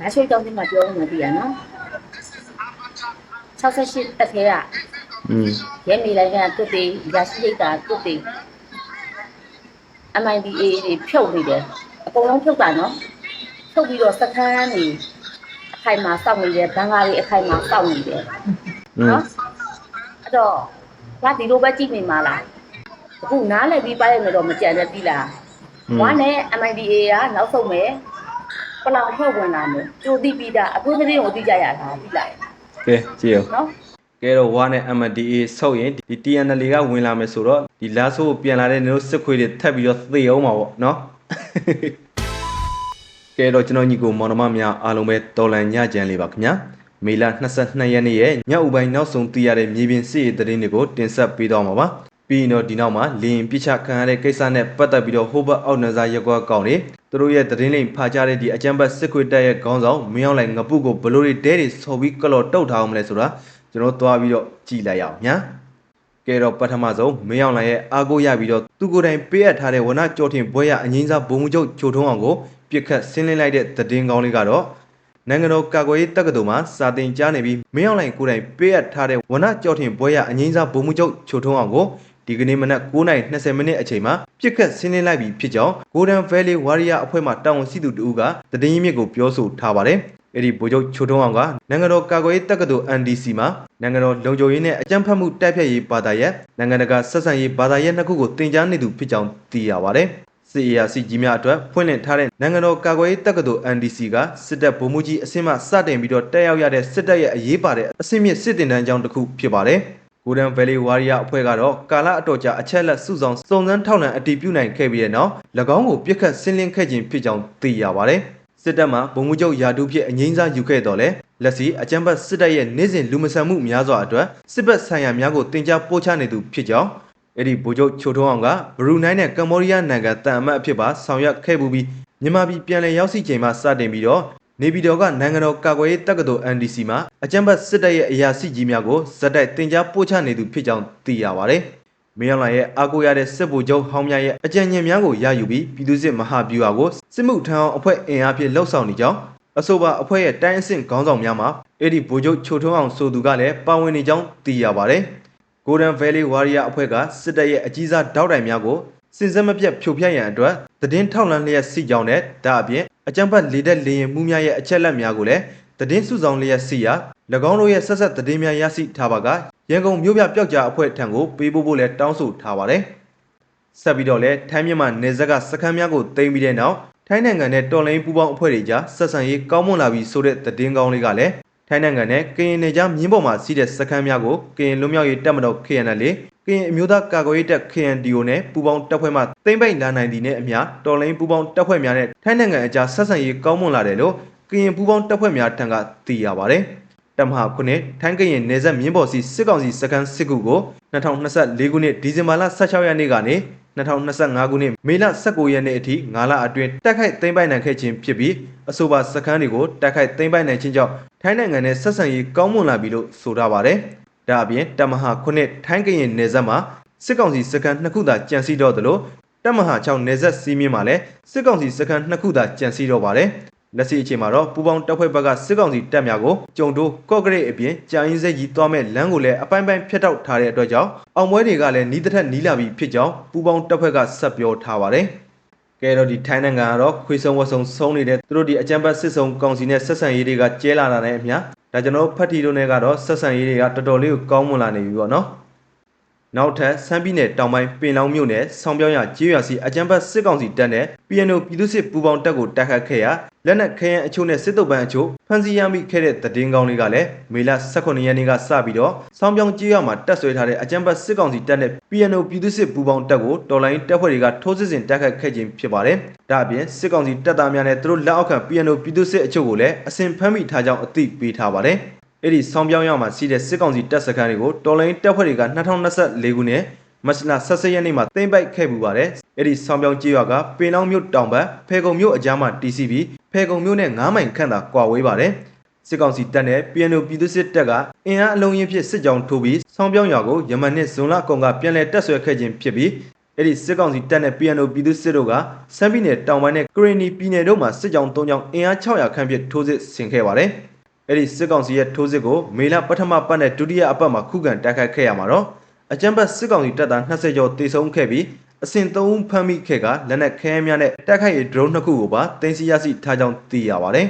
ငါချိတ်တောင်းနေမှာပြောနေပြီရနော်68တက်ခဲရอืมရဲနေလိုက်ကတွတ်တေးရာရှိရိတ်တာတွတ်တေး MIDA တွေဖြုတ်နေတယ်အကုန်လုံးဖြုတ်တာနော်ဖြုတ်ပြီးတော့စခန်းတွေအခိုင်မှာစောင့်နေတယ်ဘန်ဂါတွေအခိုင်မှာစောင့်နေတယ်နော်အဲ့တော့ဒါဒီလိုပဲကြည့်နေမှာလားအခုနားလည်ပြီးပါရမယ်တော့မကြံရပြီလားဝါနဲ့ MIDA ကနောက်ဆုံးပဲ ပလောင်ဖွဲ့ဝင်လာမယ်ကြိုသိပြီးတာအခုသတင်းကိုသိကြရတာပြီလားကဲကြည့်အောင်နော်ကဲတော့ဝါနဲ့ MDA ဆုတ်ရင်ဒီ TNL ကဝင်လာမယ်ဆိုတော့ဒီလာဆိုးကိုပြန်လာတဲ့မျိုးစစ်ခွေတွေထပ်ပြီးတော့သေအောင်ပါပေါ့နော်ကဲတော့ကျွန်တော်ညီကိုမောင်နှမများအားလုံးပဲတော်လန်ညကြံလေးပါခင်ဗျာမေလ22ရက်နေ့ရဲ့ညဥ်ပိုင်းနောက်ဆုံးသိရတဲ့မြေပြင်စစ်ရေးသတင်းတွေကိုတင်ဆက်ပေးတော့မှာပါ ပြီးရင်တော့ဒီနောက်မှာလင်းပြစ်ချခံရတဲ့ကိစ္စနဲ့ပတ်သက်ပြီးတော့ဟိုဘတ်အောက်နဇာရက်ကွာကောင်တွေသူတို့ရဲ့သတင်းလိမ်ဖာကြတဲ့ဒီအကြံဘတ်စစ်ခွေတက်ရဲ့ခေါင်းဆောင်မင်းအောင်လိုက်ငပုကိုဘလို့တွေတဲတွေဆော်ပြီးကလော်တုတ်ထားအောင်မလဲဆိုတာကျွန်တော်သွားပြီးတော့ကြည်လိုက်ရအောင်ညာကဲတော့ပထမဆုံးမင်းအောင်လိုက်ရဲ့အာကိုရပြီးတော့သူကိုယ်တိုင်ပေးအပ်ထားတဲ့ဝနကြောထင်ဘွဲရအငိမ့်စားဘုံမှုချုပ်ချိုထုံးအောင်ကိုပြစ်ခတ်ဆင်းလင်းလိုက်တဲ့သတင်းကောင်းလေးကတော့နိုင်ငံတော်ကာကွယ်ရေးတက္ကသိုလ်မှာစာသင်ကြားနေပြီးမင်းအောင်လှိုင်ကိုယ်တိုင်ပေးအပ်ထားတဲ့ဝနကြော်ထင်ဘွဲရအငိမ့်စားဘုံမှုချုပ်ချိုထုံးအောင်ကို ဒီကနေ့မနက်9:20မိနစ်အချိန်မှာပြစ်ခတ်ဆင်းလင်းလိုက်ပြီးဖြစ်ကြောင်း Golden Valley Warrior အဖွဲ့မှတာဝန်ရှိသူတဦးကသတင်းရင်းမြစ်ကိုပြောဆိုထားပါတယ်။အဲ့ဒီဗိုလ်ချုပ်ချိုထုံးအောင်ကနိုင်ငံတော်ကာကွယ်ရေးတက္ကသိုလ် NDC မှာနိုင်ငံတော်လုံခြုံရေးနဲ့အကြမ်းဖက်မှုတိုက်ဖျက်ရေးဘာသာရပ်နိုင်ငံတကာဆက်ဆံရေးဘာသာရပ်နှစ်ခုကိုတင် जा နေသူဖြစ်ကြောင်းသိရပါတယ်။စစ်အရာစီကြီးများအတွက်ဖွင့်လှစ်ထားတဲ့နိုင်ငံတော်ကာကွယ်ရေးတက္ကသိုလ် NDC ကစစ်တပ်ဗိုလ်မှူးကြီးအဆင့်မှစတင်ပြီးတော့တက်ရောက်ရတဲ့စစ်တပ်ရဲ့အရေးပါတဲ့အဆင့်မြင့်စစ်တင်တန်းကျောင်းတစ်ခုဖြစ်ပါတယ်။ Golden Valley Warrior အဖွဲ့ကတော့ကာလအတော်ကြာအချက်လက်စုဆောင်စုံစမ်းထောက်လှမ်းအတည်ပြုနိုင်ခဲ့ပြီးတဲ့နောက်၎င်းကိုပြစ်ခတ်ဆင်းလင်းခဲ့ခြင်းဖြစ်ကြောင်းသိရပါတယ်။စစ်တပ်မှဗိုလ်မှူးချုပ်ယာဒူးဖြစ်အငိမ့်စားယူခဲ့တော်လဲလက်စီအကြမ်းဖက်စစ်တပ်ရဲ့နေ့စဉ်လူမဆန်မှုများစွာအတွက်စစ်ဘက်ဆိုင်ရာများကိုတင် जा ပို့ချနေသူဖြစ်ကြောင်းအဲ့ဒီဗိုလ်ချုပ်ချိုထုံးအောင်ကဘရူနိုင်းနဲ့ကမ္ဘောဒီးယားနိုင်ငံတန်အမတ်အဖြစ်ပါဆောင်ရွက်ခဲ့ပူပြီးမြန်မာပြည်ပြန်လည်ရောက်ရှိချိန်မှာစတင်ပြီးတော့ နေပြည်တော်ကနိုင်ငံတော်ကာကွယ်ရေးတက္ကသိုလ် NDC မှာအကြံဖတ်စစ်တပ်ရဲ့အရာရှိကြီးများကိုဇက်တိုက်တင် जा ပို့ချနေသူဖြစ်ကြောင်းသိရပါတယ်။မင်းအောင်လှိုင်ရဲ့အားကိုးရတဲ့စစ်ဗိုလ်ချုပ်ဟောင်းများရဲ့အကြံဉာဏ်များကိုရယူပြီးပြည်သူ့စစ်မဟာဗျူဟာကိုစစ်မှုထမ်းအောင်အဖွဲ့အင်အားဖြင့်လှုပ်ဆောင်နေကြောင်းအဆိုပါအဖွဲ့ရဲ့တိုင်းအဆင့်ခေါင်းဆောင်များမှာအဲ့ဒီဗိုလ်ချုပ်ချိုထုံးအောင်ဆိုသူကလည်းပါဝင်နေကြောင်းသိရပါတယ်။ Golden Valley Warrior အဖွဲ့ကစစ်တပ်ရဲ့အကြီးစားတောက်တိုင်များကိုစင်စက်မပြတ်ဖြိုဖျက်ရန်အတွက်သတင်းထောက်လှမ်းလျက်စီကြောင်းနဲ့ဒါအပြင် အကြံဖတ်လေတက်လေရင်မှုများရဲ့အချက်လက်များကိုလည်းသတင်းစုဆောင်လျက်စီရာ၎င်းတို့ရဲ့ဆက်ဆက်သတင်းများရရှိထားပါကရန်ကုန်မြို့ပြပျောက်ကြားအဖွဲ့ထံကိုပေးပို့ဖို့လည်းတောင်းဆိုထားပါတယ်။ဆက်ပြီးတော့လည်းထိုင်းမြန်မာနယ်စပ်ကစခန်းများကိုတင်ပြီးတဲ့နောက်ထိုင်းနိုင်ငံနဲ့တော်လိုင်းပူးပေါင်းအဖွဲ့တွေကြားဆက်ဆံရေးကောင်းမွန်လာပြီဆိုတဲ့သတင်းကောင်းလေးကလည်း ထိုင်းနိုင်ငံနဲ့ကရင်နယ်ကြားမြင်းပေါ်မှာစီးတဲ့စခန်းများကိုကရင်လွတ်မြောက်ရေးတပ်မတော် KNL ကရင်အမျိုးသားကာကွယ်ရေးတပ် KNDO နဲ့ပူးပေါင်းတပ်ဖွဲ့မှသိမ့်ပိုက်လာနိုင်သည်နဲ့အမျှတော်လိုင်းပူးပေါင်းတပ်ဖွဲ့များနဲ့ထိုင်းနိုင်ငံအကြားဆက်ဆံရေးကောင်းမွန်လာတယ်လို့ကရင်ပူးပေါင်းတပ်ဖွဲ့များထံကသိရပါတယ်။တမဟာခုနှစ်ထိုင်းကရင်နယ်စပ်မြင်းပေါ်စီစစ်ကောင်စီစခန်းစစ်ကူကို2024ခုနှစ်ဒီဇင်ဘာလ16ရက်နေ့ကနေ 2025ခုနှစ်မေလ19ရက်နေ့အထိ9လအတွင်းတိုက်ခိုက်သိမ်းပိုက်နိုင်ခဲ့ခြင်းဖြစ်ပြီးအဆိုပါစခန်းတွေကိုတိုက်ခိုက်သိမ်းပိုက်နိုင်ခြင်းကြောင့်ထိုင်းနိုင်ငံနဲ့ဆက်ဆံရေးကောင်းမွန်လာပြီလို့ဆိုထားပါတယ်။ဒါအပြင်တမဟာခုနှစ်ထိုင်းကရင်နယ်စပ်မှာစစ်ကောင်စီစခန်းနှစ်ခုသာကြံစည်တော့သလိုတမဟာ6နယ်စပ်စီးမြင့်မှာလည်းစစ်ကောင်စီစခန်းနှစ်ခုသာကြံစည်တော့ပါတယ်။ လက်ရှိအချိန်မှာတော့ပူပေါင်းတပ်ဖွဲ့ဘက်ကစစ်ကောင်စီတပ်များကိုကြုံတိုးကော့ဂရိတ်အပြင်ကြာရင်စိတ်ကြီးသွားမဲ့လမ်းကိုလည်းအပိုင်းပိုင်းဖျက်တောက်ထားတဲ့အတွက်ကြောင့်အောင်ပွဲတွေကလည်းနီးတစ်ထက်နီးလာပြီဖြစ်ကြောင်းပူပေါင်းတပ်ဖွဲ့ကဆက်ပြောထားပါတယ်။ကဲတော့ဒီထိုင်းနိုင်ငံကတော့ခွေဆုံဝဆုံဆုံးနေတဲ့သူတို့ဒီအကြံပတ်စစ်ဆုံကောင်စီနဲ့ဆက်ဆံရေးတွေကကျဲလာတာနဲ့အမျှဒါကျွန်တော်ဖတ်တီတို့နဲ့ကတော့ဆက်ဆံရေးတွေကတော်တော်လေးကိုကောင်းမွန်လာနေပြီပေါ့နော်။ နောက်ထပ်စမ်းပြည်နယ်တောင်ပိုင်းပင်လောင်းမြို့နယ်ဆောင်းပြောင်းရကျေးရွာစီအကြံပတ်စစ်ကောင်စီတပ်နဲ့ PNO ပြည်သူ့စစ်ပူးပေါင်းတပ်ကိုတိုက်ခတ်ခဲ့ရာလက်နက်ခဲယမ်းအချို့နဲ့စစ်တုပ်ပန်းအချို့ဖမ်းဆီးရမိခဲ့တဲ့သတင်းကောင်းလေးကလည်းမေလ18ရက်နေ့ကစပြီးတော့ဆောင်းပြောင်းကျေးရွာမှာတပ်ဆွဲထားတဲ့အကြံပတ်စစ်ကောင်စီတပ်နဲ့ PNO ပြည်သူ့စစ်ပူးပေါင်းတပ်ကိုတော်လိုင်းတပ်ဖွဲ့တွေကထိုးစစ်ဆင်တိုက်ခတ်ခဲ့ခြင်းဖြစ်ပါတယ်။ဒါအပြင်စစ်ကောင်စီတပ်သားများနဲ့သူတို့လက်အောက်ခံ PNO ပြည်သူ့စစ်အချို့ကိုလည်းအစဉ်ဖမ်းမိထားကြောင်းအသိပေးထားပါတယ်။ အဲ့ဒီဆောင်းပြောင်းရောက်မှာစီးတဲ့စစ်ကောင်စီတပ်စခန်းတွေကိုတော်လိုင်းတပ်ဖွဲ့တွေက2024ခုနှစ်မတ်လ16ရက်နေ့မှာသိမ်းပိုက်ခဲ့ပူပါတယ်။အဲ့ဒီဆောင်းပြောင်းကြေးရွာကပင်လောင်းမြို့တောင်ဘက်ဖေကုံမြို့အကြားမှာ TCB ဖေကုံမြို့နဲ့9မိုင်ခန့်သာကွာဝေးပါတယ်။စစ်ကောင်စီတပ်နဲ့ PNO ပြည်သူ့စစ်တပ်ကအင်အားအလုံးရင်းဖြင့်စစ်ကြောင်းထိုးပြီးဆောင်းပြောင်းရွာကိုယမန်နှစ်ဇွန်လအကုန်ကပြန်လည်တက်ဆွဲခဲ့ခြင်းဖြစ်ပြီးအဲ့ဒီစစ်ကောင်စီတပ်နဲ့ PNO ပြည်သူစစ်တို့ကစမ်းပြည်နယ်တောင်ပိုင်းနဲ့ကရင်နီပြည်နယ်တို့မှာစစ်ကြောင်း၃ကြောင်းအင်အား600ခန့်ဖြင့်ထိုးစစ်ဆင်ခဲ့ပါတယ်။ အဲ့ဒီစစ်ကောင်စီရဲ့ထိုးစစ်ကိုမေလပထမပတ်နဲ့ဒုတိယအပတ်မှာခုခံတိုက်ခိုက်ခဲ့ရမှာတော့အကြမ်းဖက်စစ်ကောင်စီတပ်သား20ကျော်တေဆုံးခဲ့ပြီးအစဉ်3ဦးဖမ်းမိခဲ့ကလက်နက်ခဲယမ်းများနဲ့တိုက်ခိုက်ရေး drone နှစ်ခုကိုပါတင်စီရရှိထားကြောင်းသိရပါတယ်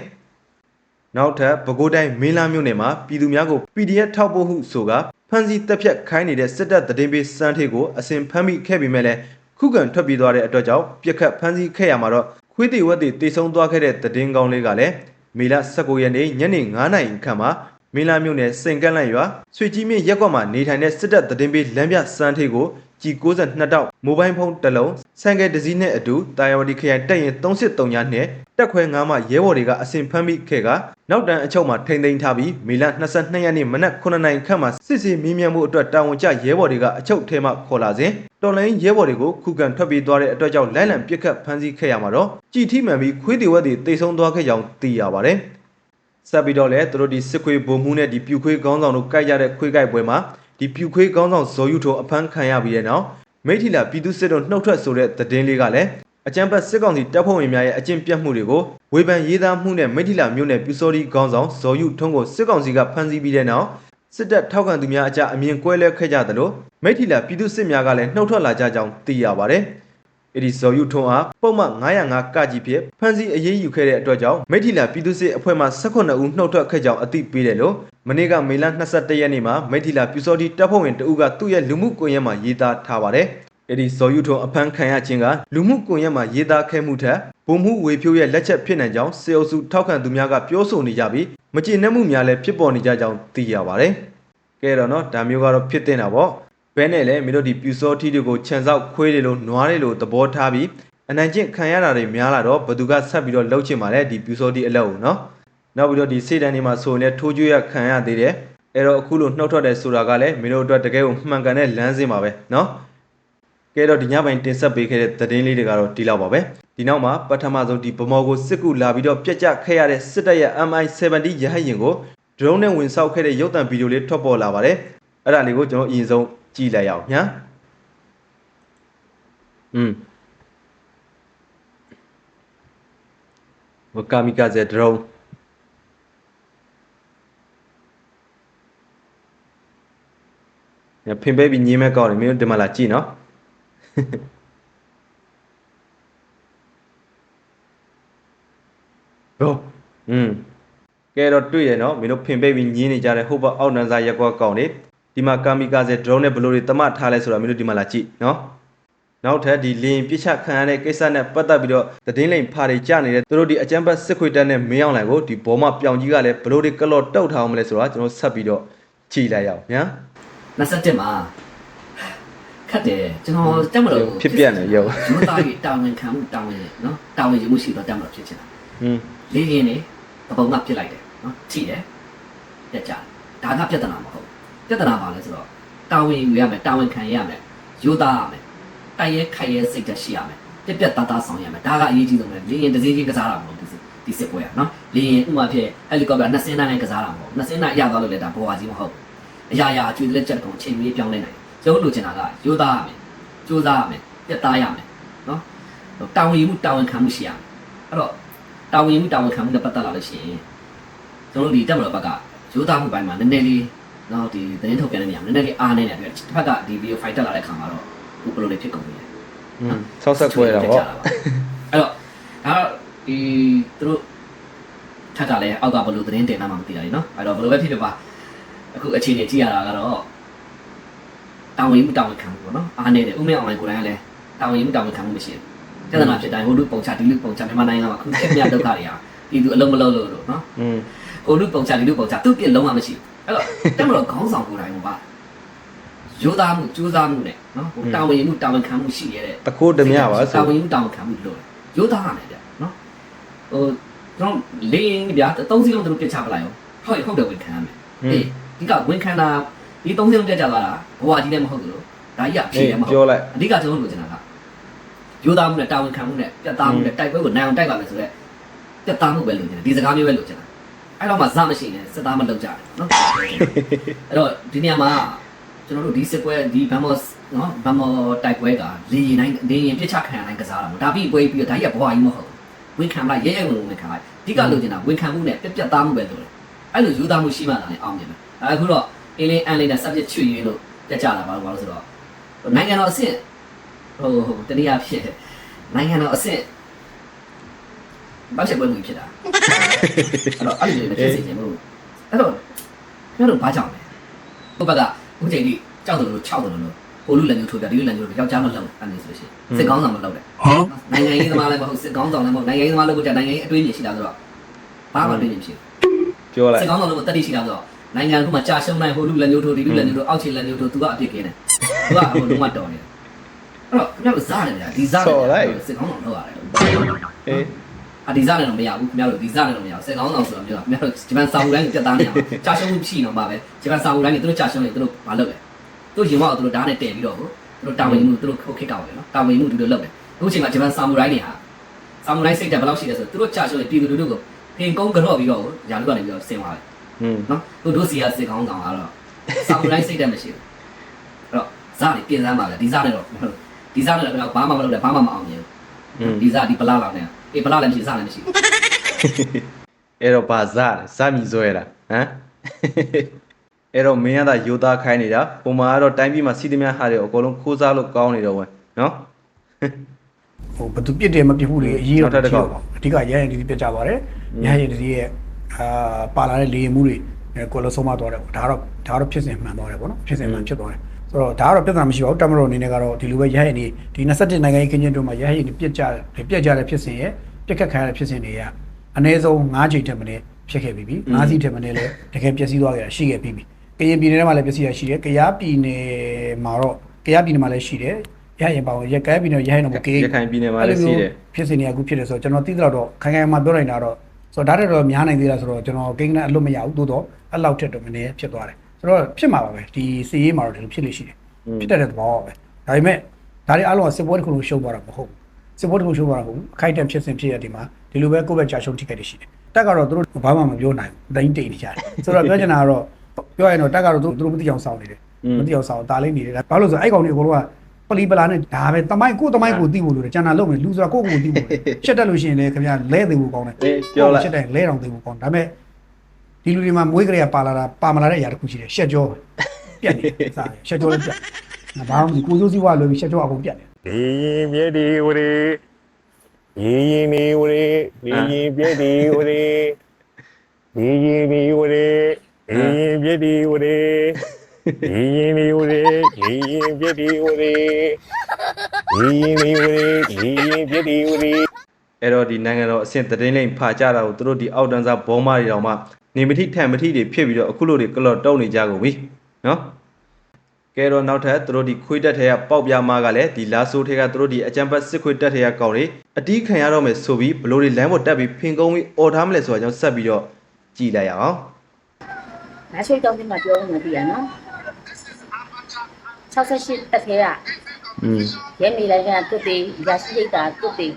။နောက်ထပ်ပဲခူးတိုင်းမင်းလာမြို့နယ်မှာပြည်သူများကို PDF ထောက်ပို့ဟုဆိုကဖမ်းဆီးတပ်ဖြတ်ခိုင်းနေတဲ့စစ်တပ်တည်င်းပေးစမ်းထေးကိုအစဉ်ဖမ်းမိခဲ့ပေမဲ့လည်းခုခံထွက်ပြေးသွားတဲ့အတွက်ကြောင့်ပြက်ခတ်ဖမ်းဆီးခဲ့ရမှာတော့ခွေးတီဝက်တီတေဆုံးသွားခဲ့တဲ့တည်င်းကောင်းလေးကလည်း မေလ19ရက်နေ့ညနေ9:00နာရီခန့်မှာမင်းလာမြို့နယ်စိန်ကန့်လန့်ရွာဆွေကြီးမြင့်ရက်ကွက်မှာနေထိုင်တဲ့စစ်တပ်တည်င်းပေးလမ်းပြစမ်းထေးကို ကြီး62တောက်မိုဘိုင်းဖုန်းတစ်လုံးဆိုင်ကယ်တစ်စီးနဲ့အတူတာယာဝတီခရိုင်တပ်ရင်383ညနဲ့တက်ခွဲ9မှရဲဘော်တွေကအစဉ်ဖမ်းမိခဲ့ကနောက်တန်းအချုပ်မှာထိမ့်သိမ်းထားပြီးမေလ22ရက်နေ့မနက်9နာရီခန့်မှာစစ်စီမီးမြန်းမှုအတွက်တာဝန်ကျရဲဘော်တွေကအချုပ်ထဲမှခေါ်လာစဉ်တော်လိုင်းရဲဘော်တွေကိုခုခံထွက်ပြေးသွားတဲ့အတွက်ကြောင့်လိုင်းလံပစ်ခတ်ဖမ်းဆီးခဲ့ရမှာတော့ကြည်ထိမှန်ပြီးခွေးတီဝက်တွေတိတ်ဆုံးသွားခဲ့ကြောင်းသိရပါတယ်ဆက်ပြီးတော့လည်းသူတို့ဒီစစ်ခွေးဗိုလ်မှူးနဲ့ဒီပြူခွေးခေါင်းဆောင်တို့ကြိုက်ကြတဲ့ခွေးကြိုက်ပွဲမှာ ဒီပြူခွေးခေါင်းဆောင်ဇော်ယူထိုအဖမ်းခံရပြီးတဲ့နောက်မိထီလာပြည်သူစစ်တို့နှုတ်ထွက်ဆိုတဲ့သတင်းလေးကလည်းအကြံပတ်စစ်ကောင်စီတပ်ဖွဲ့ဝင်များရဲ့အကျင့်ပြတ်မှုတွေကိုဝေဖန်ရေးသားမှုနဲ့မိထီလာမြို့နယ်ပြူစော်ဒီခေါင်းဆောင်ဇော်ယူထုံးကိုစစ်ကောင်စီကဖမ်းဆီးပြီးတဲ့နောက်စစ်တပ်ထောက်ခံသူများအကြအမြင်ကွဲလွဲခဲ့ကြသလိုမိထီလာပြည်သူစစ်များကလည်းနှုတ်ထွက်လာကြကြောင်းသိရပါတယ်။ အဲ့ဒီဇော်ယူထုံးအားပုံမှန်905ကကြီးဖြစ်ဖမ်းဆီးအရေးယူခဲ့တဲ့အတွက်ကြောင့်မိထီလာပြည်သူစစ်အဖွဲ့မှ18ဦးနှုတ်ထွက်ခဲ့ကြောင်းအသိပေးတယ်လို့မနေ့ကမေလ22ရက်နေ့မှာမိထီလာပြူစော်ဒီတပ်ဖွဲ့ဝင်တဦးကသူ့ရဲ့လူမှုကွန်ရက်မှာရေးသားထားပါတယ်။အဲ့ဒီဇော်ယူထုံးအဖမ်းခံရခြင်းကလူမှုကွန်ရက်မှာရေးသားခဲ့မှုထက်ဗိုလ်မှူးဝေဖြိုးရဲ့လက်ချက်ဖြစ်နိုင်ကြောင်းစေအုပ်စုထောက်ခံသူများကပြောဆိုနေကြပြီးမကျေနပ်မှုများလည်းဖြစ်ပေါ်နေကြကြောင်းသိရပါတယ်။ကဲတော့နော်ဒါမျိုးကတော့ဖြစ်တင်တာပေါ့။ ဘဲနဲ့လည်းမင်းတို့ဒီပြူစောထီတွေကိုခြံစောက်ခွေးတွေလို့နွားတွေလို့သဘောထားပြီးအနိုင်ကျင့်ခံရတာတွေများလာတော့ဘသူကဆက်ပြီးတော့လှုပ်ချင်ပါလဲဒီပြူစောထီအလုပ်ကိုနော်။နောက်ပြီးတော့ဒီစေတန်တွေမှာဆိုရင်လည်းထိုးကျွေးရခံရသေးတယ်။အဲ့တော့အခုလို့နှုတ်ထွက်တယ်ဆိုတာကလည်းမင်းတို့အတွက်တကယ်ကိုမှန်ကန်တဲ့လမ်းစဉ်ပါပဲနော်။ကဲတော့ဒီညပိုင်းတင်ဆက်ပေးခဲ့တဲ့သတင်းလေးတွေကတော့ဒီလောက်ပါပဲဒီနောက်မှာပထမဆုံးဒီဗမော်ကိုစစ်ကူလာပြီးတော့ပြက်ကျခဲ့ရတဲ့စစ်တပ်ရဲ့ MI70 ရဟတ်ယာဉ်ကို drone နဲ့ဝင်ဆောက်ခဲ့တဲ့ရုပ်သံဗီဒီယိုလေးထွက်ပေါ်လာပါတယ် အဲ့ဒါလေးကိုကျွန်တော်အရင်ဆုံးကြည့်လိုက်ရအောင်ညာอืมဝကာမီကာဇေ drone ညဖင်ပေးပြီးညင်းမဲ့ကောက်တယ်မင်းတို့ဒီမှာလာကြည့်နော် ဟောอืมကဲတော့တွေ့ရနော်မင်းတို့ဖင်ပိတ်ပြီးညင်းနေကြတဲ့ဟိုဘအောက်နန်းစာရက်ကွက်ကောင်နေ ဒီမှာကာမီကာဇေ drone နဲ့ဘလို့တွေတမထားလဲဆိုတာမင်းတို့ဒီမှာလာကြည့်နော်နောက်ထပ်ဒီလင်းပြစ်ချခံရတဲ့ကိစ္စနဲ့ပတ်သက်ပြီးတော့သတင်းလိမ်ဖာတွေကြနေတဲ့သူတို့ဒီအကြမ်းဖက်စစ်ခွေတက်နဲ့မင်းအောင်လိုင်ကိုဒီဘောမပြောင်ကြီးကလည်းဘလို့တွေကလော့တုတ်ထားအောင်မလဲဆိုတာကျွန်တော်ဆက်ပြီးတော့ကြည့်လိုက်ရအောင်ညာ27မှာခတ်တယ်ကျွန်တော်တက်မလို့ဖြစ်ပြက်နေရုပ်ရိုးသားကြီးတာဝန်ခံမှုတာဝန်ရနော်တာဝန်ယူမှုရှိတော့တက်မလို့ဖြစ်ချင်တာอืมလေးရင်းနေအပုံကပြစ်လိုက်တယ်နော်ထိတယ်ပြက်ကြဒါကပြဿနာမဟုတ် ပြဿနာပါလဲဆိုတော့တာဝန်ယူရမယ်တာဝန်ခံရမယ်ရိုးသားရမယ်တိုက်ရဲခိုက်ရဲစိတ်သက်ရှိရမယ်ပြက်ပြက်သားသားဆောင်ရမယ်ဒါကအရေးကြီးဆုံးပဲလေးရင်တစ်စင်းချင်းကစားတာမဟုတ်ဘူးဒီစစ်ပွဲကနော်လေးရင်ဥမာဖြစ်ဟယ်လီကော်ပတာနှစ်စင်းတိုင်းကစားတာမဟုတ်နှစ်စင်းတိုင်းရသွားလို့လည်းဒါဘောဝါကြီးမဟုတ်အရာရာအကျွေးလက်ချက်ကုန်ချိန်ပြီးပြောင်းလဲနိုင်ကျွန်တော်လိုချင်တာကရိုးသားရမယ်စူးစမ်းရမယ်ပြက်သားရမယ်နော်တာဝန်ယူမှုတာဝန်ခံမှုရှိရမယ်အဲ့တော့တာဝန်မှုတာဝန်ခံမှုနဲ့ပတ်သက်လာလို့ရှိရင်ကျွန်တော်တို့ဒီတက်မတော်ဘက်ကရိုးသားမှုပိုင်းမှာနည်းနည်းလေး တော့ဒီသတင်းထုတ်ပြန်တဲ့နေရာမှာနည်းနည်းလေးအားနေတဲ့အတွက်တစ်ဖက်ကဒီ video fight တက်လာတဲ့ခါမှာတော့ခုဘယ်လိုလဲဖြစ်ကုန်နေလဲဆောက်ဆက်ခွဲတော့ဟုတ်အဲ့တော့ဒါဒီသူတို့ထက်ကလည်းအောက်ကဘယ်လိုသတင်းတင်တာမှမသိတာလေနော်အဲ့တော့ဘယ်လိုပဲဖြစ်ဖြစ်ပါအခုအခြေအနေကြည့်ရတာကတော့တောင်းဝင်မှုတောင်းဝင်ခံမှုပေါ့နော်အားနေတယ်ဥမေအောင်လိုင်းကိုယ်တိုင်ကလည်းတောင်းဝင်မှုတောင်းဝင်ခံမှုမရှိဘူးပြဿနာဖြစ်တိုင်းဟိုလူပုံချဒီလူပုံချမြန်မာနိုင်ငံမှာအခုတက်ပြဒုက္ခတွေဟာဒီသူအလုံးမလုံးလို့တော့နော်อืมဟိုလူပုံချဒီလူပုံချသူ့ပြစ်လုံးဝမရှိဘူး အဲ့တော့တက်မလို့ခေါင်းဆောင်ကိုယ်တိုင်ကရိုးသားမှုကြိုးစားမှုနဲ့နော်ဟိုတာဝန်မှုတာဝန်ခံမှုရှိရတဲ့တခိုးဓမြပါတာဆိုဝန်မှုတာဝန်ခံမှုလို့ရိုးသားရမယ်ဗျနော်ဟိုကျွန်တော်လင်းဗျာသုံးစီလုံးသူတို့ပြစ်ချပလိုက်ရောဟုတ်ဟုတ်တယ်ဝန်ခံရမယ်အေးဒီကဝန်ခံတာဒီသုံးစီလုံးပြတ်ကြသွားတာဘဝကြီးလည်းမဟုတ်ဘူးလို့ဒါကြီးကဖြေအေးရမှာပြောလိုက်အဓိကကျွန်တော်လိုချင်တာကရိုးသားမှုနဲ့တာဝန်ခံမှုနဲ့ပြတ်သားမှုနဲ့တိုက်ပွဲကိုနိုင်အောင်တိုက်ပါမယ်ဆိုတော့ပြတ်သားမှုပဲလိုချင်တယ်ဒီစကားမျိုးပဲလိုချင်တာ အဲ့တော့မှဇမရှိနဲ့စစ်သားမလုပ်ကြဘူးနော်အဲ့တော့ဒီနေရာမှာကျွန်တော်တို့ဒီစစ်ပွဲဒီဘမ်မော့နော်ဘမ်မော့တိုက်ပွဲကလေရင်တိုင်းလေရင်ပြစ်ချခံရတိုင်းကစားတာပေါ့ဒါပြီးပွဲပြီးတော့ဒါကြီးကဘွားကြီးမဟုတ်ဘူးဝင်ခံလိုက်ရဲရဲဝင်ဝင်ခံလိုက်အဓိကလိုချင်တာဝင်ခံမှုနဲ့ပြက်ပြက်သားမှုပဲလို့အဲ့လိုယူသားမှုရှိမှသာလေအောင်မြင်တယ်အခုတော့အင်းလင်းအန်လေးနဲ့ subject ချွေရင်းလို့တက်ကြတာပါလို့ဆိုတော့နိုင်ငံတော်အဆင့်ဟိုဟိုတတိယဖြစ်နိုင်ငံတော်အဆင့် ဘာဖြစ်ပွဲမှုဖြစ်တာအဲ့တော့အဲ့လိုမျိုးဖြစ်စေချင်ဘူးအဲ့တော့ကျွန်တော်တို့ဘာကြောင့်လဲဟိုဘက်ကဦးချိန်ကြီးကြောက်တယ်လို့ခြောက်တယ်လို့ဟိုလူလည်းမျိုးထိုးပြဒီလူလည်းမျိုးယောက်ျားမလုပ်အဲ့လိုဆိုလို့ရှိရင်စစ်ကောင်းဆောင်မလုပ်တဲ့နိုင်ငံရေးသမားလည်းမဟုတ်စစ်ကောင်းဆောင်လည်းမဟုတ်နိုင်ငံရေးသမားလုပ်ဖို့ကြနိုင်ငံရေးအတွေးမြင်ရှိတာဆိုတော့ဘာမှအတွေးမြင်မရှိဘူးပြောလိုက်စစ်ကောင်းဆောင်လို့တက်တိရှိတာဆိုတော့နိုင်ငံခုမှကြာရှုံးနိုင်ဟိုလူလည်းမျိုးထိုးဒီလူလည်းမျိုးထိုးအောက်ခြေလည်းမျိုးထိုးသူကအပြစ်ကင်းတယ်သူကဟိုလုံးဝတော်နေတယ်အဲ့တော့ခင်ဗျားတို့စားတယ်ဗျာဒီစားတယ်စစ်ကောင်းဆောင်လုပ်ရတယ်အေး အဒီဇာနဲ့တော့မရဘူးခင်ဗျားတို့ဒီဇာနဲ့တော့မရဘူးဆယ်ကောင်းဆောင်ဆိုတော့ပြောတာခင်ဗျားတို့ဂျပန်စာအုပ်တိုင်းပြတ်သားနေအောင်ချာရှုံးမှုရှိနေအောင်ပါပဲဂျပန်စာအုပ်တိုင်းကသူတို့ချာရှုံးနေသူတို့မလုပ်ပဲသူတို့ရင်မောက်သူတို့ဓာတ်နဲ့တည်ပြီးတော့သူတို့တာဝန်မှုသူတို့ခုတ်ခစ်တာပါလေနော်တာဝန်မှုသူတို့လုပ်တယ်အခုချိန်မှာဂျပန်စာမူရိုင်းတွေဟာစာမူရိုင်းစိတ်ဓာတ်ဘယ်လောက်ရှိလဲဆိုသူတို့ချာရှုံးနေပြည်သူလူထုကိုဖင်ကုန်းကြော့ပြီးတော့ရာလူကနေပြီးတော့ဆင်ပါပဲอืมနော်သူတို့စီကစစ်ကောင်းကောင်ကတော့စာမူရိုင်းစိတ်ဓာတ်မရှိဘူးအဲ့တော့ဇာတွေပြင်စမ်းပါလေဒီဇာနဲ့တော့ဒီဇာနဲ့တော့ဘာမှမလုပ်လဲဘာမှမအောင်မြင်ဘူးဒီဇာဒီပလာလောက်နေတာ အေးပလာလည်းမရှိဇာတ်လည်းမရှိဘူးအဲ့တော့ဘာဇာလဲဇာမြည်စွဲတာဟမ်အဲ့တော့မင်းကသာယူသားခိုင်းနေတာပုံမှန်ကတော့တိုင်းပြည်မှာစီးသမျှဟာတွေအကုန်လုံးခိုးစားလို့ကောင်းနေတော့ဝင်နော်ဟိုဘသူပြစ်တယ်မပြစ်ဘူးလေအရေးတော့နောက်ထပ်တစ်ခေါက်အဓိကရရင်ဒီပြစ်ကြပါတယ်ရရင်ဒီရဲ့အာပါလာတဲ့လေရင်မှုတွေအဲကိုယ်လုံးဆုံးမသွားတယ်ပေါ့ဒါတော့ဒါတော့ဖြစ်စဉ်မှန်သွားတယ်ပေါ့နော်ဖြစ်စဉ်မှန်ဖြစ်သွားတယ် ဆိုတော့ဒါကတော့ပြဿနာမရှိပါဘူးတမတော်အနေနဲ့ကတော့ဒီလိုပဲရရင်ဒီဒီ27နိုင်ငံရေးခင်းချင်းတို့မှာရရင်ပြစ်ကြတယ်ပြစ်ကြတဲ့ဖြစ်စဉ်ရဲ့ပြစ်ခတ်ခံရတဲ့ဖြစ်စဉ်တွေကအနည်းဆုံး9ချိန်ထက်မနည်းဖြစ်ခဲ့ပြီးပြီ9စီးထက်မနည်းလည်းတကယ်ပျက်စီးသွားခဲ့တာရှိခဲ့ပြီးပြီကရင်ပြည်နယ်ထဲမှာလည်းပျက်စီးရရှိတယ်ကယားပြည်နယ်မှာတော့ကယားပြည်နယ်မှာလည်းရှိတယ်ရရင်ပါဝင်ရကဲပြည်နယ်ရရင်တော့မကေးရခိုင်ပြည်နယ်မှာလည်းရှိတယ်ဖြစ်စဉ်တွေကအခုဖြစ်တယ်ဆိုတော့ကျွန်တော်သိသလောက်တော့ခိုင်ခိုင်မာပြောနိုင်တာတော့ဆိုတော့ဒါတက်တော့များနိုင်သေးလားဆိုတော့ကျွန်တော်ကိန်းနဲ့အလွတ်မရဘူးသို့တော့အဲ့လောက်ထက်တော့မနေဖြစ်သွားတယ် ဆိုတော့ဖြစ်မှာပါပဲဒီစီရေးမှာတော့ဒီလိုဖြစ်လို့ရှိတယ်ဖြစ်တတ်တဲ့သဘောပါပဲဒါပေမဲ့ဒါတွေအားလုံးကစစ်ပွဲတစ်ခုလုံးရှုံးသွားတာမဟုတ်ဘူးစစ်ပွဲတစ်ခုရှုံးသွားတာမဟုတ်ဘူးအခိုက်အတန့်ဖြစ်စဉ်ဖြစ်ရတဲ့ဒီမှာဒီလိုပဲကိုယ့်ဘက်ကြာရှုံးထိခိုက်တယ်ရှိတယ်တက်ကတော့သူတို့ဘာမှမပြောနိုင်ဘူးတိုင်းတိတ်နေကြတယ်ဆိုတော့ပြောချင်တာကတော့ပြောရရင်တော့တက်ကတော့သူတို့မသိအောင်စောင့်နေတယ်မသိအောင်စောင့်တားလိမ့်နေတယ်ဘာလို့လဲဆိုတော့အဲ့ကောင်တွေအကုန်လုံးကပလီပလာနဲ့ဒါပဲတမိုင်းကိုတမိုင်းကိုသိဖို့လို့ကျန်တာလုံးမယ်လူဆိုတာကိုကိုသိဖို့ချက်တက်လို့ရှိရင်လည်းခင်ဗျာလဲသိဖို့ကောင်းတယ်အေးပြောလိုက်ချက်တက်လဲတောင်သိဖို့ကောင်းဒါပေမဲ့ ဒီလူတွေမှာမွေးကလေးကပါလာတာပါမလာတဲ့အရာတစ်ခုရှိတယ်ရှက်ကြောပြက်နေစားရှက်ကြောလည်းပြက်ဘာမှမကိုစိုးစည်းဝါလို့ရှက်ကြောအကုန်ပြက်နေဒီရင်ပြည့်ဒီဝရေရေရင်မီဝရေဒီရင်ပြည့်ဒီဝရေဒီရင်မီဝရေဒီရင်ပြည့်ဒီဝရေဒီရင်မီဝရေဒီရင်ပြည့်ဒီဝရေဒီရင်မီဝရေဒီရင်ပြည့်ဒီဝရေအဲ့တော့ဒီနိုင်ငံတော်အဆင့်သတင်းလိမ်ဖာကြတာကိုသူတို့ဒီအောက်တန်းစားဘောမတွေတောင်မှ နေမတိထန်မတိတွေဖြစ်ပြီးတော့အခုလိုတွေကလော့တုံးနေကြကုန်ပြီနော်ကဲတော့နောက်ထပ်သူတို့ဒီခွေးတက်ထဲကပေါက်ပြားမကလည်းဒီလာဆိုးထဲကသူတို့ဒီအကြံပတ်စစ်ခွေးတက်ထဲကကောင်းတွေအတီးခံရတော့မယ်ဆိုပြီးဘလို့တွေလမ်းပေါ်တက်ပြီးဖင်ကုန်းပြီးအော်ထားမလဲဆိုတာကြောင့်ဆက်ပြီးတော့ကြည်လိုက်ရအောင်ငါချိတ်တောင်းဒီမှာပြောနေပြီရနော်68တက်သေးကอืมရဲမီလိုက်ကတွတ်တေးရရှိရိတ်တာတွတ်တေး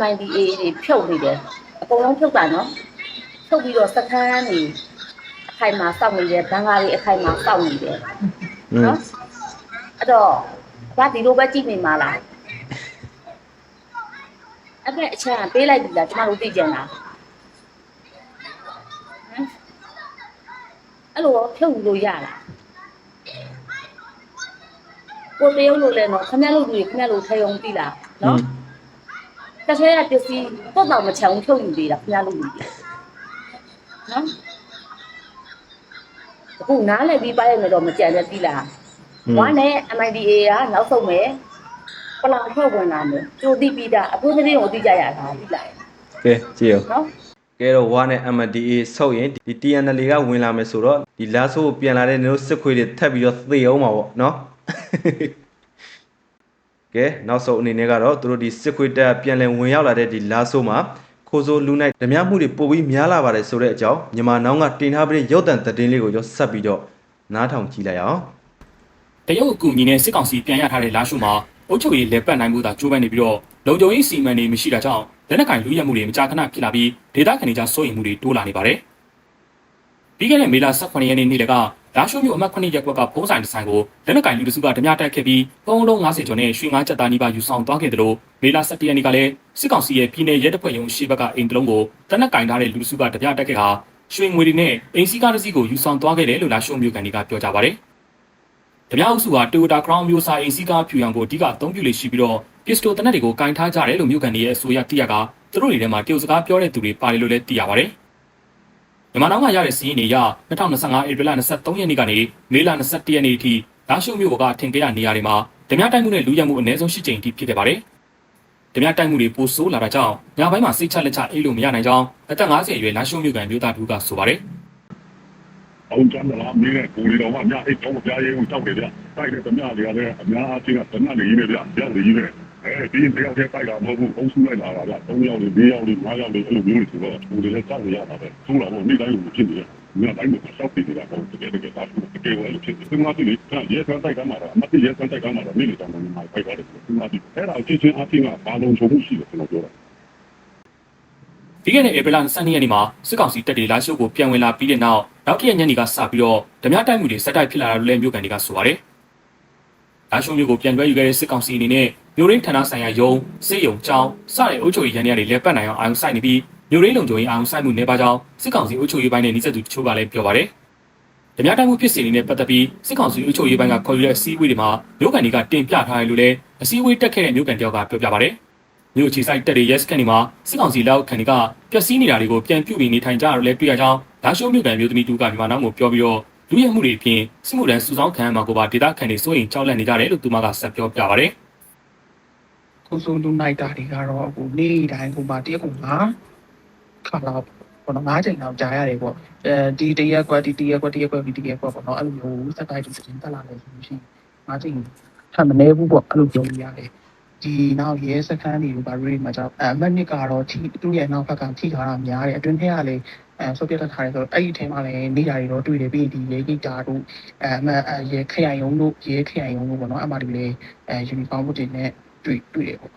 MIDA တွေဖြုတ်နေတယ်အကုန်လုံးဖြုတ်တာနော် ဖြုတ်ပြီးတော့စခန်းနေအခိုင်မှာစောင့်နေတယ်ဘန်ကားတွေအခိုင်မှာစောင့်နေတယ်อืมနော်အဲ့တော့ဘာဒီလိုပဲကြည့်နေမှာလားအဲ့ဒါအချမ်းပေးလိုက်ပြီလားကျမတို့သိကြလားဟမ်အဲ့လိုဖြုတ်လို့ရလားကိုတရုပ်လို့လဲနော်ခမရလို့တွေခမရလို့ထဲအောင်ပြီလားနော်တစ်ထဲကပစ္စည်းတော့တော့မချောင်ဖြုတ်ယူသေးတာခမရလို့တွေ နော်အခုနားလည်းပြီးပါရမယ်တော့မကြံတဲ့ပြီလားဝါနဲ့ MIDA ကနောက်ဆုံးမယ်ပလောင်ထွက်ဝင်လာမယ်ကြိုသိပြီးတာအခုသတင်းကိုသိကြရတာသိလားကဲကြည့်အောင်နော်ကဲတော့ဝါနဲ့ MDA ဆုတ်ရင်ဒီ TNL ကဝင်လာမယ်ဆိုတော့ဒီလာဆိုးကိုပြန်လာတဲ့နေတို့စစ်ခွေးတွေထပ်ပြီးတော့သေအောင်ပါပေါ့နော်ကဲနောက်ဆုံးအနေနဲ့ကတော့သူတို့ဒီစစ်ခွေးတက်ပြန်လည်ဝင်ရောက်လာတဲ့ဒီလာဆိုးမှာ ခိုးစိုးလူနိုင်ဓမြမှုတွေပိုပြီးများလာပါတယ်ဆိုတဲ့အကြောင်းမြန်မာနောင်ကတင်ထားပြီးတဲ့ရုပ်တံသတင်းလေးကိုရောဆက်ပြီးတော့နားထောင်ကြည့်လိုက်အောင်တရုတ်အကူအညီနဲ့စစ်ကောင်စီပြန်ရထားတဲ့လာရှုမှာအုပ်ချုပ်ရေးလက်ပတ်နိုင်မှုသာကြိုးပမ်းနေပြီးတော့လုံခြုံရေးစီမံတွေမရှိတာကြောင့်လက်နက်ကင်လူရက်မှုတွေမကြာခဏဖြစ်လာပြီးဒေသခံတွေကြားစိုးရိမ်မှုတွေတိုးလာနေပါတယ်။ပြီးခဲ့တဲ့မေလ18ရက်နေ့နေ့လက်က လာရှိုးမြို့အမှတ်9ရပ်ကွက်ကဖုံးဆိုင်ဒီဇိုင်းကိုလက်နက်ကင်လူတစုကဓမြတိုက်ခဲ့ပြီးပုံလုံး90ကျော်နဲ့ရွှေငါးချက်သားနီးပါးယူဆောင်သွားခဲ့တယ်လို့မေလာ17ရက်နေ့ကလည်းစစ်ကောင်စီရဲ့ပြည်내ရဲတပ်ဖွဲ့ရုံးရှိဘက်ကအိမ်တလုံးကိုတနက်ကင်ထားတဲ့လူတစုကဓမြတိုက်ခဲ့တာရွှေငွေတွေနဲ့အိမ်စီကားတစ်စီးကိုယူဆောင်သွားခဲ့တယ်လို့လာရှိုးမြို့ကန်တွေကပြောကြပါတယ်။ဓမြအုပ်စုက Toyota Crown မျိုးစားအိမ်စီကားဖြူရောင်ကိုအဓိကအသုံးပြုလေရှိပြီးတော့ပစ္စတိုတနက်တွေကိုကင်ထားကြတယ်လို့မြို့ကန်တွေရဲ့အဆိုအရသိရကသူတို့တွေထဲမှာတရုတ်စကားပြောတဲ့သူတွေပါတယ်လို့လည်းသိရပါတယ်။ မြန်မာနိုင်ငံရတဲ့စီးရင်တွေရ2025ဧပြီလ23ရက်နေ့ကနေမေလ21ရက်နေ့အထိလာရှိုးမြို့ကထင်ကြရနေရာတွေမှာဓမြတိုက်မှုနဲ့လူရမှုအနည်းဆုံး၈ကြိမ်အထိဖြစ်ခဲ့ပါတယ်။ဓမြတိုက်မှုတွေပိုဆိုးလာတာကြောင့်ညပိုင်းမှာစိတ်ချလက်ချအိပ်လို့မရနိုင်ကြောင်းအသက်50အရွယ်လာရှိုးမြို့ကန်မြို့သားတူကဆိုပါတယ်။အောင်ကျမ်းလာမင်းနဲ့ကိုရီတော်ကညအိတ်တော့မပြားရဲဘူးတောက်တယ်ဗျတိုက်တဲ့ဓမြတွေကလည်းအများအချင်းကဓမြနေကြီးပဲဗျရောက်နေကြီးပဲ အဲဒီတယောက်တည်းတိုက်တာမဟုတ်ဘူးအုပ်စုလိုက်လာတာဗျ၃ယောက်လေး၄ယောက်လေး၅ယောက်လေးအဲ့လိုမျိုးတွေဆိုတော့ကိုရီလည်းတောက်ရတာပဲဆိုးတာပေါ့နေ့တိုင်းကိုဖြစ်နေတယ်ညတိုင်းကိုစောက်တည်နေတာပေါ့တကယ်တကယ်သားတကယ်ဝယ်လို့ဖြစ်တယ်ဒီမှာဒီလေရဲဆန်းတိုက်ကမှာတော့အမတ်ရဲဆန်းတိုက်ကမှာတော့နေ့တိုင်းမှာဖိုက်ပါတယ်ဒီမှာဒီအဲ့ဒါအချင်းချင်းအချင်းကဘာလုံးချုံမှုရှိတယ်ကျွန်တော်ပြောတာပြီးခဲ့တဲ့ဧပြီလ22ရက်နေ့မှာစစ်ကောင်စီတပ်တွေလာရှိုးကိုပြန်ဝင်လာပြီးတဲ့နောက်နောက်တစ်ရက်ညနေကစပြီးတော့ဓမြတိုက်မှုတွေစက်တိုက်ဖြစ်လာတာလို့လည်းမြို့ကန်တွေကဆိုပါတယ်။လာရှိုးမြို့ကိုပြန်လွှဲယူခဲ့တဲ့စစ်ကောင်စီအနေနဲ့ မြို့ရင်းဌာနဆိုင်ရာယုံစစ်ယုံကျောင်းစတဲ့အုပ်ချုပ်ရေးရန်တွေလည်းပတ်နိုင်အောင်အာရုံစိုက်နေပြီးမြို့ရင်းလုံခြုံရေးအာရုံစိုက်မှုနေပါကြောင်းစစ်ကောင်စီအုပ်ချုပ်ရေးပိုင်းနဲ့နှိစက်သူတချို့ကလည်းပြောပါတယ်။ဓမြတိုက်မှုဖြစ်စဉ်တွေနဲ့ပတ်သက်ပြီးစစ်ကောင်စီအုပ်ချုပ်ရေးပိုင်းကခေါ်ယူတဲ့အစည်းအဝေးတွေမှာမြို့ကန်တွေကတင်ပြထားတယ်လို့လည်းအစည်းအဝေးတက်ခဲ့တဲ့မြို့ကန်တယောက်ကပြောပြပါတယ်။မြို့ချီဆိုင်တက်တွေရဲစခန်းတွေမှာစစ်ကောင်စီလက်အောက်ခံတွေကပျက်စီးနေတာတွေကိုပြန်ပြုတ်ပြီးနေထိုင်ကြရတော့လဲတွေ့ရကြောင်းလာရှိုးမြို့ကန်မြို့သမီးတူကမြန်မာနောက်ကိုပြောပြီးတော့လူရဲမှုတွေအပြင်စစ်မှုထမ်းစုဆောင်းခံရမှာကိုပါဒေတာခံတွေစိုးရင်ကြောက်လန့်နေကြတယ်လို့သူမကဆက်ပြောပြပါဗျ။ ကိုစိုးလူနိုင်တာတွေကတော့အခုနေ့တိုင်းကိုမှတရက်ကိုငါခါတော့ပေါ့နော်ငါးချိန်တော့ကြာရတယ်ပေါ့အဲဒီတရက်ကွက်ဒီတရက်ကွက်တရက်ကွက်ဒီတရက်ကွက်ပေါ့နော်အဲ့လိုမျိုးစက်တိုင်းတူစတင်တက်လာတယ်ဆိုလို့ရှိရင်ငါးချိန်ထပ်မနေဘူးပေါ့အဲ့လိုပြောလို့ရတယ်ဒီနောက်ရဲစခန်းတွေကိုဗာရီမှာကြောက်အမတ်နစ်ကတော့ဒီသူ့ရဲ့နောက်ဘက်ကထိထားတာများတယ်အတွင်းထဲကလည်းအဲဆုတ်ပြတ်ထားတယ်ဆိုတော့အဲ့ဒီထဲမှာလည်းနေရာတွေတော့တွေ့တယ်ပြီးဒီလေကြီးတာတို့အဲအမတ်ရဲခရိုင်ရုံးတို့ရဲခရိုင်ရုံးတို့ပေါ့နော်အမှဒီလေအဲယူနီဖောင်းဝတ်တွေနဲ့ တွေ့တွေ့တယ်ပေါ့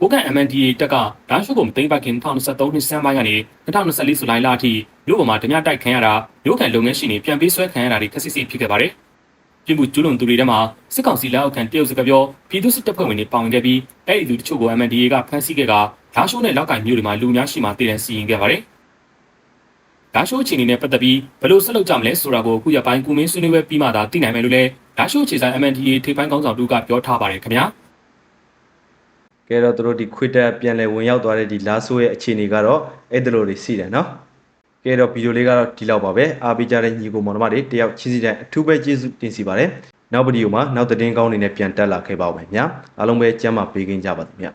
ကိုကန် MNDA တက်ကလာရှိုးကိုမသိမ်းပိုက်ခင်2023နှစ်စမ်းပိုင်းကနေ2024ဇူလိုင်လအထိမြို့ပေါ်မှာဓမြတိုက်ခံရတာမြို့ကန်လုပ်ငန်းရှင်တွေပြန်ပေးဆွဲခံရတာတွေခက်စစ်စစ်ဖြစ်ခဲ့ပါတယ်။ပြည်မှုကျူးလွန်သူတွေထဲမှာစစ်ကောင်စီလက်အောက်ခံတရုတ်စကားပြောပြည်သူစစ်တပ်ဖွဲ့ဝင်တွေပါဝင်ခဲ့ပြီးအဲ့ဒီသူတချို့ကို MNDA ကဖမ်းဆီးခဲ့ကလာရှိုးနဲ့လောက်ကင်မြို့တွေမှာလူအများရှိမှတည်တံစီရင်ခဲ့ပါတယ်။လာရှိုးအခြေအနေနဲ့ပတ်သက်ပြီးဘယ်လိုဆက်လုပ်ကြမလဲဆိုတာကိုအခုရပိုင်းကူမင်းဆွေးနွေးပွဲပြီးမှသာသိနိုင်မယ်လို့လည်း လာရှိုးအခြေဆိုင် MNDA ထိပ်ပိုင်းကောင်းဆောင်တူကပြောထားပါတယ်ခင်ဗျာ။ကဲတော့သူတို့ဒီခွေတက်ပြန်လဲဝင်ရောက်သွားတဲ့ဒီလာဆိုးရဲ့အခြေအနေကတော့အဲ့ဒါလိုတွေစီတယ်နော်ကဲတော့ဗီဒီယိုလေးကတော့ဒီလောက်ပါပဲအားပေးကြတဲ့ညီကိုမောင်နှမတွေတယောက်ချီးစီတဲ့အထူးပဲကျေးဇူးတင်စီပါတယ်နောက်ဗီဒီယိုမှာနောက်သတင်းကောင်းတွေနဲ့ပြန်တက်လာခဲ့ပါဦးမယ်ညာအားလုံးပဲကျမ်းမာပေးကင်းကြပါသည်မြတ်